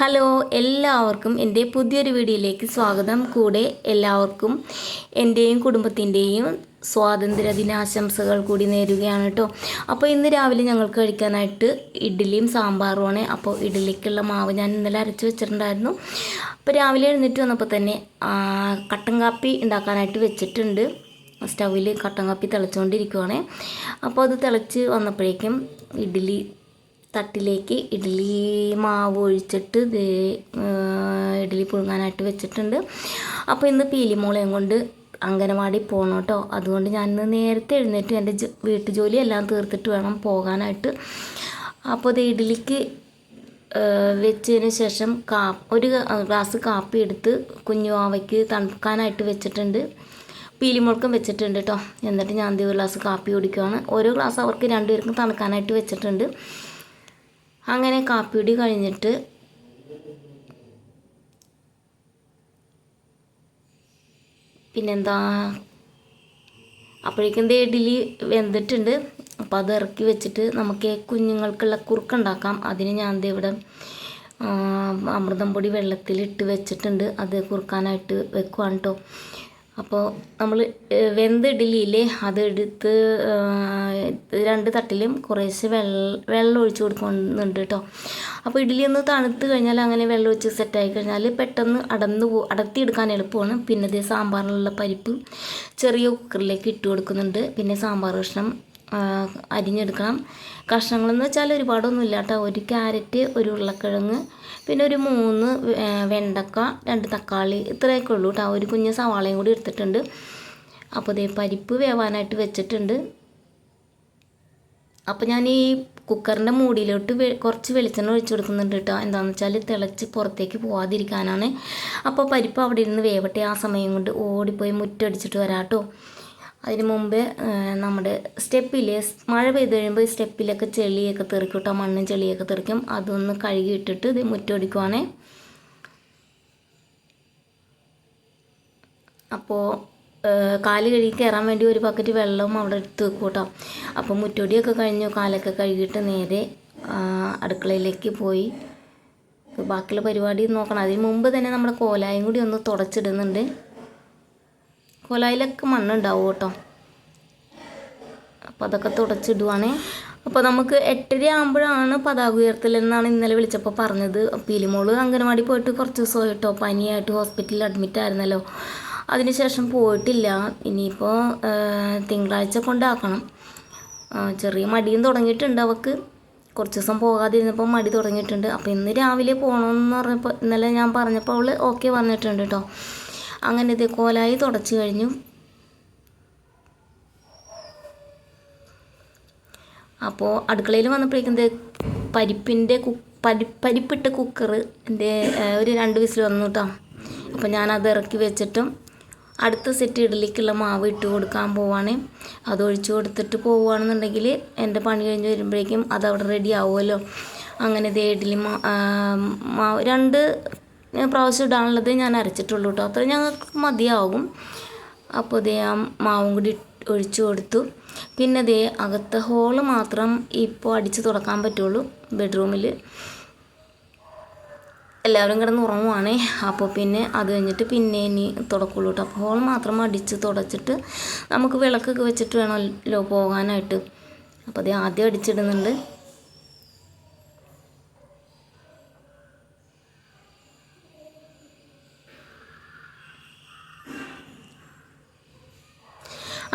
Hello എല്ലാവർക്കും എന്റെ പുതിയൊരു വീഡിയോയിലേക്ക് സ്വാഗതം. കൂടെ എല്ലാവർക്കും എന്റെയും കുടുംബത്തിന്റെയും സ്വാതന്ത്ര്യ ദിനാശംസകൾ കൂടി നേരുകയാണ് കേട്ടോ. അപ്പോൾ ഇന്ന് രാവിലെ ഞങ്ങൾക്ക് കഴിക്കാനായിട്ട് ഇഡ്ഡലിയും സാമ്പാറും ആണ്. അപ്പോൾ ഇഡ്ഡലിക്കുള്ള മാവ് ഞാൻ ഇന്നലെ അരച്ച് വെച്ചിട്ടുണ്ടായിരുന്നു. അപ്പോൾ രാവിലെ എഴുന്നേറ്റ് വന്നപ്പോൾ തന്നെ കട്ടൻ കാപ്പി ഉണ്ടാക്കാനായിട്ട് വെച്ചിട്ടുണ്ട്. സ്റ്റൗവിൽ കട്ടൻ കാപ്പി തിളച്ചുകൊണ്ടിരിക്കുവാണ്. അപ്പോൾ അത് തിളച്ച് വന്നപ്പോഴേക്കും ഇഡ്ഡലി തട്ടിലേക്ക് ഇഡ്ഡലി മാവ് ഒഴിച്ചിട്ട് ദേ, ഇഡ്ഡലി പുഴുങ്ങാനായിട്ട് വെച്ചിട്ടുണ്ട്. അപ്പോൾ ഇന്ന് പീലിമോളയും കൊണ്ട് അംഗനവാടി പോകണം കേട്ടോ. അതുകൊണ്ട് ഞാൻ നേരത്തെ എഴുന്നേറ്റ്. എന്റെ വീട്ടു ജോലി എല്ലാം തീർത്തിട്ട് വേണം പോകാനായിട്ട്. അപ്പോൾ ഇത് ഇഡ്ഡലിക്ക് വെച്ചതിന് ശേഷം കാ ഒരു ഗ്ലാസ് കാപ്പി എടുത്ത് കുഞ്ഞുവാവയ്ക്ക് തണുക്കാനായിട്ട് വെച്ചിട്ടുണ്ട്. പീലിമുളക്കും വെച്ചിട്ടുണ്ട് കേട്ടോ. എന്നിട്ട് ഞാൻ ഒരു ഗ്ലാസ് കാപ്പി കുടിക്കുവാണ്. ഓരോ ഗ്ലാസ് അവർക്ക് രണ്ടുപേർക്കും തണുക്കാനായിട്ട് വെച്ചിട്ടുണ്ട്. അങ്ങനെ കാപ്പിയുടി കഴിഞ്ഞിട്ട് പിന്നെന്താ അപ്പോഴേക്കും ദേ ഇഡ്ഡലി വെന്തിട്ടുണ്ട്. അപ്പോൾ അത് ഇറക്കി വെച്ചിട്ട് നമുക്ക് കുഞ്ഞുങ്ങൾക്കുള്ള കുറുക്കുണ്ടാക്കാം അതിന് ഞാൻ ദേ ഇവിടെ അമൃതം പൊടി വെള്ളത്തിലിട്ട് വെച്ചിട്ടുണ്ട്. അത് കുറുക്കാനായിട്ട് വെക്കുവാണ് കേട്ടോ അപ്പോൾ നമ്മൾ വെന്ത് ഇഡ്ഡലിയില്ലേ അത് എടുത്ത് രണ്ട് തട്ടിലും കുറേശ്ശെ വെള്ളം വെള്ളം ഒഴിച്ച് കൊടുക്കുന്നുണ്ട് കേട്ടോ അപ്പോൾ ഇഡ്ഡലി ഒന്ന് തണുത്ത് കഴിഞ്ഞാൽ അങ്ങനെ വെള്ളം ഒഴിച്ച് സെറ്റായി കഴിഞ്ഞാൽ പെട്ടെന്ന് അടന്ന് പോ അടത്തിയെടുക്കാൻ എളുപ്പമാണ്. പിന്നെ ഇത് സാമ്പാറിനുള്ള പരിപ്പ് ചെറിയ കുക്കറിലേക്ക് ഇട്ട് കൊടുക്കുന്നുണ്ട്. പിന്നെ സാമ്പാർ കഷ്ണം അരിഞ്ഞെടുക്കണം. കഷ്ണങ്ങളെന്ന് വെച്ചാൽ ഒരുപാടൊന്നും ഇല്ല കേട്ടോ ഒരു ക്യാരറ്റ് ഒരു ഉരുളക്കിഴങ്ങ് പിന്നെ ഒരു മൂന്ന് വെണ്ടക്ക രണ്ട് തക്കാളി ഇത്രയൊക്കെ ഉള്ളൂ കേട്ടോ ഒരു കുഞ്ഞ് സവാളയും കൂടി എടുത്തിട്ടുണ്ട്. അപ്പോൾ ഇതേ പരിപ്പ് വേവാനായിട്ട് വെച്ചിട്ടുണ്ട്. അപ്പോൾ ഞാൻ ഈ കുക്കറിന്റെ മൂടിയിലോട്ട് കുറച്ച് വെളിച്ചെണ്ണ ഒഴിച്ചു കൊടുക്കുന്നുണ്ട് കേട്ടോ എന്താണെന്ന് വെച്ചാൽ തിളച്ച് പുറത്തേക്ക് പോവാതിരിക്കാനാണ്. അപ്പോൾ പരിപ്പ് അവിടെ ഇരുന്ന് വേവട്ടെ ആ സമയം കൊണ്ട് ഓടിപ്പോയി മുറ്റടിച്ചിട്ട് വരാം കേട്ടോ അതിന് മുമ്പ് നമ്മുടെ സ്റ്റെപ്പിലെ മഴ പെയ്ത് കഴിയുമ്പോൾ ഈ സ്റ്റെപ്പിലൊക്കെ ചെളിയൊക്കെ തെറിക്കും കേട്ടോ മണ്ണും ചെളിയൊക്കെ തെറിക്കും. അതൊന്ന് കഴുകിയിട്ടിട്ട് ഇത് മുറ്റൊടിക്കുവാണേ. അപ്പോൾ കാൽ കഴുകി കയറാൻ വേണ്ടി ഒരു ബക്കറ്റ് വെള്ളവും അവിടെ എടുത്ത് വെക്കും കേട്ടോ അപ്പോൾ മുറ്റൊടിയൊക്കെ കഴിഞ്ഞു കാലൊക്കെ കഴുകിയിട്ട് നേരെ അടുക്കളയിലേക്ക് പോയി. ബാക്കിയുള്ള പരിപാടി നോക്കണം. അതിന് മുമ്പ് തന്നെ നമ്മുടെ കോലായും കൂടി ഒന്ന് തുടച്ചിടുന്നുണ്ട്. കോലായിലൊക്കെ മണ്ണുണ്ടാവും കേട്ടോ. അപ്പോൾ അതൊക്കെ തുടച്ചിടുവാണേ. അപ്പോൾ നമുക്ക് എട്ടര ആകുമ്പോഴാണ് പതാക ഉയർത്തൽ എന്നാണ് ഇന്നലെ വിളിച്ചപ്പോൾ പറഞ്ഞത്. പീലിമോൾ അംഗനവാടി പോയിട്ട് കുറച്ച് ദിവസമായി കേട്ടോ പനിയായിട്ട് ഹോസ്പിറ്റലിൽ അഡ്മിറ്റ് ആയിരുന്നല്ലോ. അതിനുശേഷം പോയിട്ടില്ല. ഇനിയിപ്പോൾ തിങ്കളാഴ്ച കൊണ്ടാക്കണം. ചെറിയ മടിയും തുടങ്ങിയിട്ടുണ്ട് അവൾക്ക് കുറച്ച് ദിവസം പോകാതിരുന്നപ്പോൾ മടി തുടങ്ങിയിട്ടുണ്ട്. അപ്പോൾ ഇന്ന് രാവിലെ പോകണമെന്ന് പറഞ്ഞപ്പോൾ ഇന്നലെ ഞാൻ പറഞ്ഞപ്പോൾ അവൾ ഓക്കെ പറഞ്ഞിട്ടുണ്ട് കേട്ടോ അങ്ങനെ ഇത് കോലായി തുടച്ച് കഴിഞ്ഞു. അപ്പോൾ അടുക്കളയിൽ വന്നപ്പോഴേക്കും എന്ത് പരിപ്പിന്റെ കു പരി പരിപ്പിട്ട കുക്കർ എന്റെ ഒരു രണ്ട് വിസിൽ വന്നു കേട്ടോ അപ്പോൾ ഞാനത് ഇറക്കി വെച്ചിട്ടും അടുത്ത സെറ്റ് ഇഡലിക്കുള്ള മാവ് ഇട്ട് കൊടുക്കാൻ പോവാണ്. അത് ഒഴിച്ചു കൊടുത്തിട്ട് പോവുകയാണെന്നുണ്ടെങ്കിൽ എന്റെ പണി കഴിഞ്ഞ് വരുമ്പോഴേക്കും അത് അവിടെ റെഡി ആവുമല്ലോ. അങ്ങനെ ഇത് ഇഡലി മാവ് രണ്ട് പ്രാവശ്യം ഇടാനുള്ളത് ഞാൻ അരച്ചിട്ടുള്ളൂ കേട്ടോ അത്ര ഞങ്ങൾക്ക് മതിയാകും അപ്പോൾ ഇതേ ആ മാവും കൂടി ഒഴിച്ചു കൊടുത്തു. പിന്നെ ദേ അകത്തെ ഹോൾ മാത്രം ഇപ്പോൾ അടിച്ച് തുറക്കാൻ പറ്റുള്ളൂ ബെഡ്റൂമിൽ എല്ലാവരും കിടന്ന് ഉറങ്ങുവാണേ. അപ്പോൾ പിന്നെ അത് കഴിഞ്ഞിട്ട് പിന്നെ ഇനി തുടക്കുള്ളൂ കേട്ടോ അപ്പോൾ ഹോൾ മാത്രം അടിച്ച് തുടച്ചിട്ട് നമുക്ക് വിളക്കൊക്കെ വെച്ചിട്ട് വേണമല്ലോ പോകാനായിട്ട്. അപ്പോൾ അത് ആദ്യം അടിച്ചിടുന്നുണ്ട്.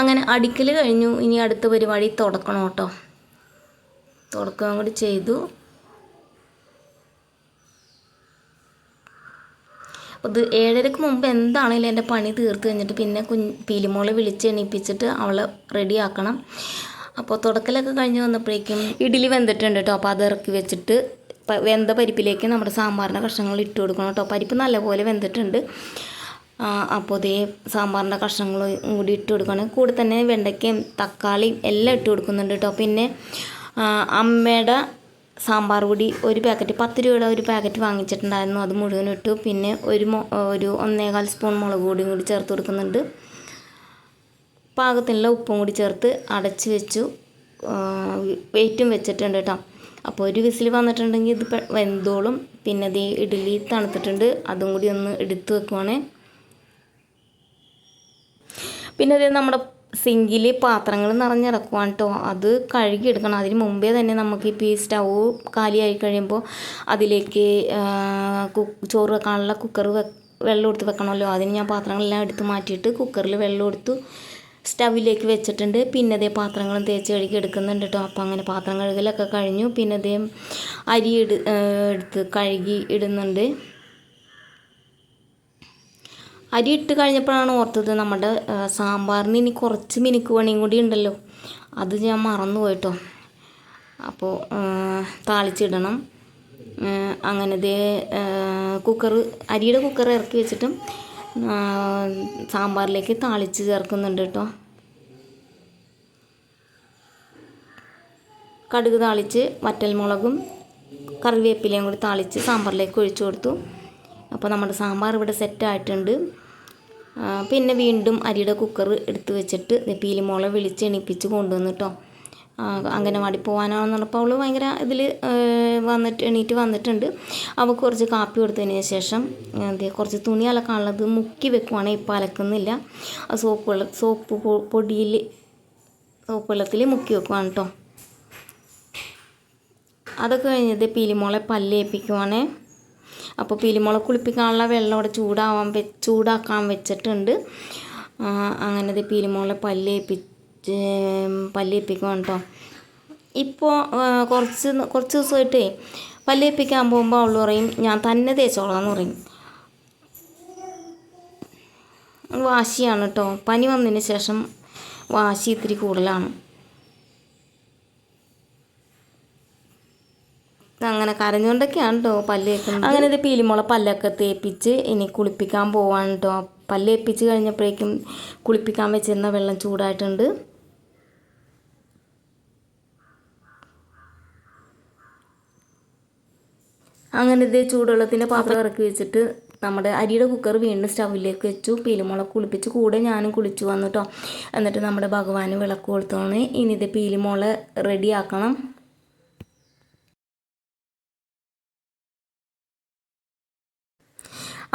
അങ്ങനെ അടിക്കൽ കഴിഞ്ഞു. ഇനി അടുത്ത പരിപാടി തുടക്കണം കേട്ടോ. തുടക്കുകയും കൂടി ചെയ്തു. അത് ഏഴരക്ക് മുമ്പ് എന്താണെങ്കിലും എന്റെ പണി തീർത്ത് കഴിഞ്ഞിട്ട് പിന്നെ കുഞ്ഞ് പീലിമോളെ വിളിച്ച് എണീപ്പിച്ചിട്ട് അവളെ റെഡി ആക്കണം. അപ്പോൾ തുടക്കലൊക്കെ കഴിഞ്ഞ് വന്നപ്പോഴേക്കും ഇഡ്ഡലി വെന്തിട്ടുണ്ട് കേട്ടോ. അപ്പോൾ അത് ഇറക്കി വെച്ചിട്ട് വെന്ത പരിപ്പിലേക്ക് നമ്മുടെ സാമ്പാറിന്റെ കഷ്ണങ്ങൾ ഇട്ട് കൊടുക്കണം കേട്ടോ. പരിപ്പ് നല്ലപോലെ വെന്തിട്ടുണ്ട്. അപ്പോൾ ഇതേ സാമ്പാറിന്റെ കഷ്ണങ്ങൾ കൂടി ഇട്ട് കൊടുക്കണം. കൂടെ തന്നെ വെണ്ടയ്ക്കയും തക്കാളിയും എല്ലാം ഇട്ട് കൊടുക്കുന്നുണ്ട് കേട്ടോ പിന്നെ അമ്മയുടെ സാമ്പാർ പൊടി ഒരു പാക്കറ്റ് പത്ത് രൂപയുടെ ഒരു പാക്കറ്റ് വാങ്ങിച്ചിട്ടുണ്ടായിരുന്നു. അത് മുഴുവൻ ഇട്ടു. പിന്നെ ഒരു ഒരു ഒന്നേകാൽ സ്പൂൺ മുളക് പൊടിയും കൂടി ചേർത്ത് കൊടുക്കുന്നുണ്ട്. പാകത്തിനുള്ള ഉപ്പും കൂടി ചേർത്ത് അടച്ച് വെച്ചു. വെയിറ്റും വെച്ചിട്ടുണ്ട് കേട്ടോ അപ്പോൾ ഒരു വിസിൽ വന്നിട്ടുണ്ടെങ്കിൽ ഇത് വെന്തോളും. പിന്നെ ഇത് ഇഡ്ഡലി തണുത്തിട്ടുണ്ട്. അതും കൂടി ഒന്ന് എടുത്ത് വെക്കുവാണേ. പിന്നെ ഇത് നമ്മുടെ സിങ്കിൽ പാത്രങ്ങൾ നിറഞ്ഞിറക്കുവാണ് കേട്ടോ അത് കഴുകിയെടുക്കണം. അതിന് മുമ്പേ തന്നെ നമുക്ക് ഈ സ്റ്റൗ കാലിയായി കഴിയുമ്പോൾ അതിലേക്ക് ചോറ് വെക്കാനുള്ള കുക്കർ വെള്ളം എടുത്ത് വെക്കണമല്ലോ. അതിന് ഞാൻ പാത്രങ്ങളെല്ലാം എടുത്ത് മാറ്റിയിട്ട് കുക്കറിൽ വെള്ളം എടുത്ത് സ്റ്റവിലേക്ക് വെച്ചിട്ടുണ്ട്. പിന്നെ അതേ പാത്രങ്ങളും തേച്ച് കഴുകി എടുക്കുന്നുണ്ട് കേട്ടോ അപ്പോൾ അങ്ങനെ പാത്രം കഴുകലൊക്കെ കഴിഞ്ഞു. പിന്നെ അതേ അരി എടു എടുത്ത് കഴുകി ഇടുന്നുണ്ട്. അരി ഇട്ട് കഴിഞ്ഞപ്പോഴാണ് ഓർത്തത് നമ്മുടെ സാമ്പാറിന് ഇനി കുറച്ച് മിനുക്ക് പണിയും കൂടി ഉണ്ടല്ലോ. അത് ഞാൻ മറന്നു പോയിട്ടോ. അപ്പോൾ താളിച്ചിടണം. അങ്ങനത്തെ കുക്കർ അരിയുടെ കുക്കർ ഇറക്കി വെച്ചിട്ടും സാമ്പാറിലേക്ക് താളിച്ച് ചേർക്കുന്നുണ്ട് കേട്ടോ. കടുക് താളിച്ച് വറ്റൽമുളകും കറിവേപ്പിലയും കൂടി താളിച്ച് സാമ്പാറിലേക്ക് ഒഴിച്ചു കൊടുത്തു. അപ്പോൾ നമ്മുടെ സാമ്പാർ ഇവിടെ സെറ്റായിട്ടുണ്ട് ആ, പിന്നെ വീണ്ടും അരിയുടെ കുക്കർ എടുത്ത് വെച്ചിട്ട് പീലിമോളെ വിളിച്ച് എണീപ്പിച്ച് കൊണ്ടുവന്നു കേട്ടോ അംഗനവാടി പോകാനാണെന്ന് പറഞ്ഞപ്പോൾ അവൾ ഭയങ്കര ഇതിൽ വന്നിട്ട് എണീറ്റ് വന്നിട്ടുണ്ട്. അവൾക്ക് കുറച്ച് കാപ്പി കൊടുത്തതിന് ശേഷം കുറച്ച് തുണി അലക്കാനുള്ളത് മുക്കി വെക്കുവാണെങ്കിൽ ഇപ്പോൾ അലക്കുന്നില്ല. സോപ്പ് വെള്ളം സോപ്പ് പൊടിയിൽ സോപ്പ് വെള്ളത്തിൽ മുക്കി വെക്കുവാണ് കേട്ടോ അതൊക്കെ കഴിഞ്ഞത് പീലിമോളെ പല്ലേപ്പിക്കുവാണേ അപ്പോൾ പീലിമുളക് കുളിപ്പിക്കാനുള്ള വെള്ളം അവിടെ ചൂടാവാൻ വെ ചൂടാക്കാൻ വെച്ചിട്ടുണ്ട്. അങ്ങനെ ഇത് പീലിമുളെ പല്ലേപ്പിച്ച് പല്ലേപ്പിക്കണം കേട്ടോ ഇപ്പോൾ കുറച്ച് കുറച്ച് ദിവസമായിട്ടേ പല്ലേപ്പിക്കാൻ പോകുമ്പോൾ അവൾ പറയും ഞാൻ തന്നെ തേച്ചോളാം പറയും. വാശിയാണ് കേട്ടോ പനി വന്നതിന് ശേഷം വാശി ഇത്തിരി കൂടുതലാണ് അങ്ങനെ കരഞ്ഞുകൊണ്ടൊക്കെയാണ് കേട്ടോ പല്ല് തേക്കുന്നത് അങ്ങനെ ഇത് പീലിമുള പല്ലൊക്കെ തേപ്പിച്ച് ഇനി കുളിപ്പിക്കാൻ പോവാണ് കേട്ടോ പല്ല് തേപ്പിച്ച് കഴിഞ്ഞപ്പോഴേക്കും കുളിപ്പിക്കാൻ വെച്ചിരുന്ന വെള്ളം ചൂടായിട്ടുണ്ട്. അങ്ങനെ ഇത് ചൂടുവെള്ളത്തിന്റെ പാത്രം ഇറക്കി വെച്ചിട്ട് നമ്മുടെ അരിയുടെ കുക്കർ വീണ്ടും സ്റ്റൗവിലേക്ക് വെച്ചു. പീലിമുളക് കുളിപ്പിച്ച് കൂടെ ഞാനും കുളിച്ചു വന്നു കേട്ടോ എന്നിട്ട് നമ്മുടെ ഭഗവാന് വിളക്ക് കൊടുത്തോണ് ഇനി ഇത് പീലിമുള റെഡിയാക്കണം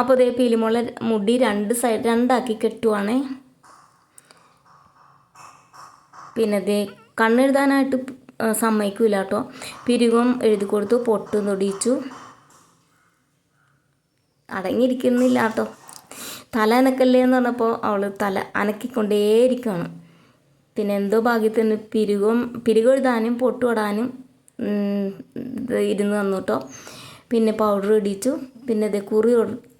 അപ്പോൾ ഇതേ പീലിമുള്ള മുടി രണ്ട് സൈഡ് രണ്ടാക്കി കെട്ടുവാണ്. പിന്നെ ദേ കണ്ണെഴുതാനായിട്ട് സമ്മതിക്കില്ല സമ്മതിക്കൂല കേട്ടോ. പിരികം എഴുതി കൊടുത്തു പൊട്ട് തൊടിയിച്ചു. അടങ്ങിയിരിക്കുന്നില്ല കേട്ടോ. തല അനക്കല്ലേ എന്ന് പറഞ്ഞപ്പോൾ അവൾ തല അനക്കിക്കൊണ്ടേയിരിക്കുകയാണ് പിന്നെ എന്തോ ഭാഗ്യത്തിന് പിരുകം പിരുകെഴുതാനും പൊട്ടുവിടാനും ഇരുന്ന് തന്നു കേട്ടോ. പിന്നെ പൗഡർ ഇടിച്ചു. പിന്നെ ഇത് കുറി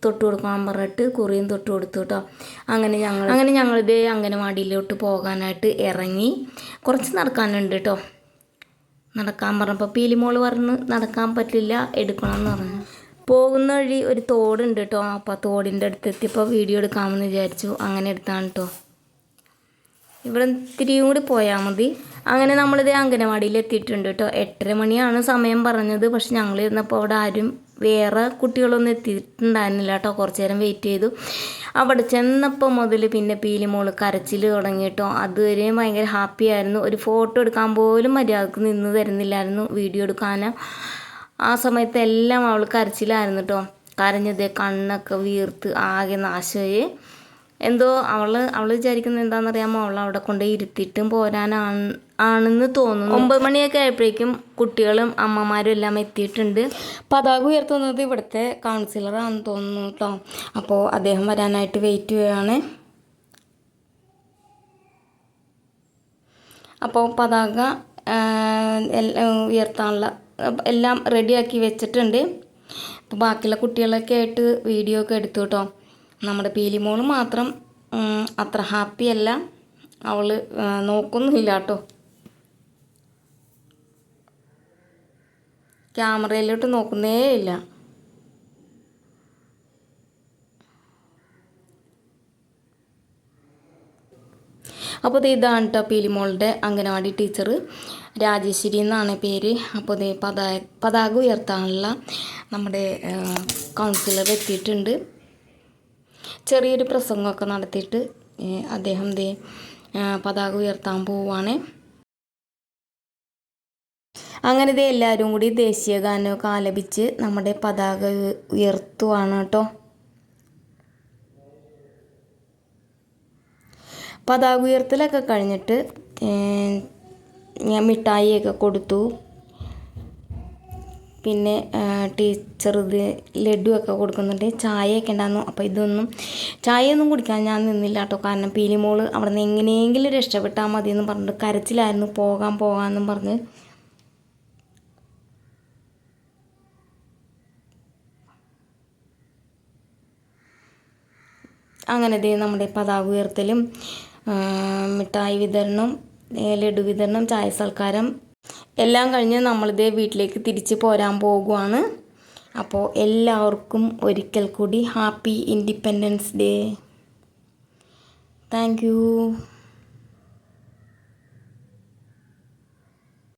തൊട്ട് കൊടുക്കാൻ പറഞ്ഞിട്ട് കുറിയും തൊട്ട് കൊടുത്തു കേട്ടോ അങ്ങനെ ഞങ്ങൾ അങ്ങനെ ഞങ്ങളിത് അംഗനവാടിയിലോട്ട് പോകാനായിട്ട് ഇറങ്ങി. കുറച്ച് നടക്കാനുണ്ട് കേട്ടോ നടക്കാൻ പറഞ്ഞപ്പോൾ പീലിമോൾ പറഞ്ഞ് നടക്കാൻ പറ്റില്ല എടുക്കണം എന്ന് പറഞ്ഞു. പോകുന്ന വഴി ഒരു തോടുണ്ട് കേട്ടോ അപ്പോൾ ആ തോടിന്റെ അടുത്ത് എത്തിയപ്പോൾ വീഡിയോ എടുക്കാമെന്ന് വിചാരിച്ചു. അങ്ങനെ എടുത്താണ് കേട്ടോ ഇവിടെ ഇത്തിരിയും കൂടി പോയാൽ മതി. അങ്ങനെ നമ്മളിത് അംഗനവാടിയിൽ എത്തിയിട്ടുണ്ട് കേട്ടോ എട്ടര മണിയാണ് സമയം പറഞ്ഞത്. പക്ഷെ ഞങ്ങൾ ഇരുന്നപ്പോൾ അവിടെ ആരും വേറെ കുട്ടികളൊന്നും എത്തിയിട്ടുണ്ടായിരുന്നില്ല കേട്ടോ കുറച്ച് നേരം വെയിറ്റ് ചെയ്തു. അവിടെ ചെന്നപ്പോൾ മുതൽ പിന്നെ പീലിമോൾ കരച്ചിൽ തുടങ്ങി കേട്ടോ അതുവരെയും ഭയങ്കര ഹാപ്പി ആയിരുന്നു. ഒരു ഫോട്ടോ എടുക്കാൻ പോലും മര്യാദയ്ക്ക് നിന്ന് തരുന്നില്ലായിരുന്നു വീഡിയോ എടുക്കാനും. ആ സമയത്ത് എല്ലാം അവൾ കരച്ചിലായിരുന്നു കേട്ടോ കരഞ്ഞത് കണ്ണൊക്കെ വീർത്ത് ആകെ നാശമായി. എന്തോ അവൾ അവൾ വിചാരിക്കുന്നത് എന്താണെന്നറിയാമോ? അവൾ അവിടെ കൊണ്ട് ഇരുത്തിയിട്ടും പോരാനാണ് ആണെന്ന് തോന്നുന്നു. ഒമ്പത് മണിയൊക്കെ ആയപ്പോഴേക്കും കുട്ടികളും അമ്മമാരും എല്ലാം എത്തിയിട്ടുണ്ട്. പതാക ഉയർത്തുന്നത് ഇവിടുത്തെ കൗൺസിലറാണെന്ന് തോന്നുന്നു കേട്ടോ. അപ്പോൾ അദ്ദേഹം വരാനായിട്ട് വെയിറ്റ് ചെയ്യുകയാണ്. അപ്പോൾ പതാക ഉയർത്താനുള്ള എല്ലാം റെഡിയാക്കി വെച്ചിട്ടുണ്ട്. അപ്പോൾ ബാക്കിയുള്ള കുട്ടികളൊക്കെ ആയിട്ട് വീഡിയോ ഒക്കെ എടുത്തു കേട്ടോ. നമ്മുടെ പീലിമോൾ മാത്രം അത്ര ഹാപ്പി അല്ല. അവൾ നോക്കുന്നില്ല കേട്ടോ. ക്യാമറയിലോട്ട് നോക്കുന്നേ ഇല്ല. അപ്പോൾ ഇത് ഇതാണ് കേട്ടോ പീലിമോളുടെ അംഗനവാടി ടീച്ചർ രാജേശ്വരി എന്നാണ് പേര്. അപ്പോൾ ഇത് പതാ പതാക ഉയർത്താനുള്ള നമ്മുടെ കൗൺസിലർ എത്തിയിട്ടുണ്ട്. ചെറിയൊരു പ്രസംഗമൊക്കെ നടത്തിയിട്ട് അദ്ദേഹം ദേ പതാക ഉയർത്താൻ പോവുകയാണ് അങ്ങനെ ഇത് എല്ലാവരും കൂടി ദേശീയ ഗാനമൊക്കെ ആലപിച്ച് നമ്മുടെ പതാക ഉയർത്തുവാണ് കേട്ടോ. പതാക ഉയർത്തലൊക്കെ കഴിഞ്ഞിട്ട് ഞാൻ മിഠായിയൊക്കെ കൊടുത്തു. പിന്നെ ടീച്ചർ ഇത് ലഡുവൊക്കെ കൊടുക്കുന്നുണ്ട്. ചായയൊക്കെ ഉണ്ടായിരുന്നു. അപ്പോൾ ഇതൊന്നും ചായയൊന്നും കുടിക്കാൻ ഞാൻ നിന്നില്ല കേട്ടോ. കാരണം പീലിമോൾ അവിടെ നിന്ന് എങ്ങനെയെങ്കിലും രക്ഷപ്പെട്ടാൽ മതി എന്ന് പറഞ്ഞിട്ട് കരച്ചിലായിരുന്നു. പോകാൻ പോകാമെന്നും പറഞ്ഞ്. അങ്ങനെ ദേ നമ്മുടെ പതാക ഉയർത്തലും മിഠായി വിതരണം ലഡു വിതരണം ചായ സൽക്കാരം എല്ലാം കഴിഞ്ഞ് നമ്മളിതേ വീട്ടിലേക്ക് തിരിച്ച് പോരാൻ പോകുവാണ്. അപ്പോൾ എല്ലാവർക്കും ഒരിക്കൽ കൂടി ഹാപ്പി ഇൻഡിപെൻഡൻസ് ഡേ. താങ്ക്